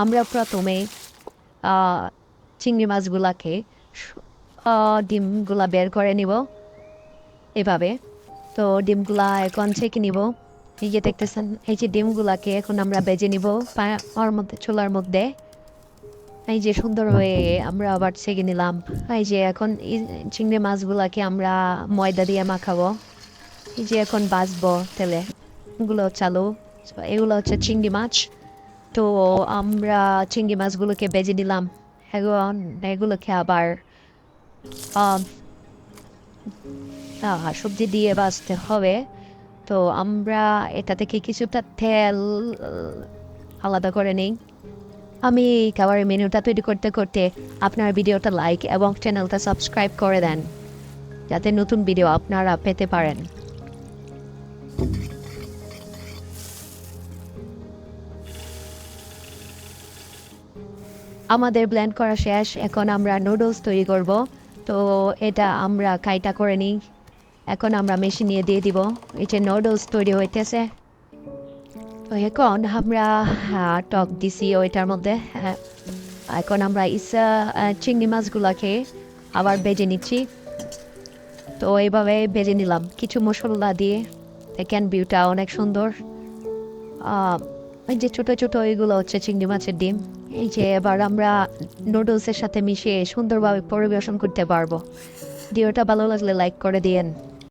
আমরা প্রথমে চিংড়ি মাছগুলাকে ডিমগুলা বের করে নিব এভাবে। তো ডিমগুলা এখন ছেঁকে নিব। এই যে দেখতেছেন, এই যে ডিমগুলাকে এখন আমরা বেজে নিব ওর মধ্যে, চুলার মধ্যে। এই যে সুন্দর হয়ে আমরা আবার ছেঁকে নিলাম। এই যে এখন চিংড়ি মাছগুলাকে আমরা ময়দা দিয়ে মাখাবো। এই যে এখন বাজবো তেলে। এগুলো চালু। এগুলো হচ্ছে চিংড়ি মাছ। তো আমরা চিংড়ি মাছগুলোকে বেজে নিলাম। এখন এগুলোকে আবার সবজি দিয়ে বাঁচতে হবে। তো আমরা এটা থেকে কিছুটা তেল আলাদা করে নিই। আমি খাবারের মেনুটা তৈরি করতে করতে আপনার ভিডিওটা লাইক এবং চ্যানেলটা সাবস্ক্রাইব করে দেন, যাতে নতুন ভিডিও আপনারা পেতে পারেন। আমাদের ব্লেন্ড করা শেষ। এখন আমরা নুডলস তৈরি করব। তো এটা আমরা কাইটা করে নিই। এখন আমরা মেশিন নিয়ে দিয়ে দিব। যে নুডলস তৈরি হইতেছে। তো এখন আমরা টক দিছি ওইটার মধ্যে। হ্যাঁ, এখন আমরা ইসা চিংড়ি মাছগুলাকে আবার বেজে নিচ্ছি। তো এইভাবে বেজে নিলাম। কিছু মশলা দিয়ে। দেখেন ভিউটা অনেক সুন্দর। এই যে ছোটো ছোটো এগুলো হচ্ছে চিংড়ি মাছের ডিম। এই যে এবার আমরা নুডলসের সাথে মিশিয়ে সুন্দরভাবে পরিবেশন করতে পারব। ভিডিওটা ভালো লাগলে লাইক করে দিয়েন।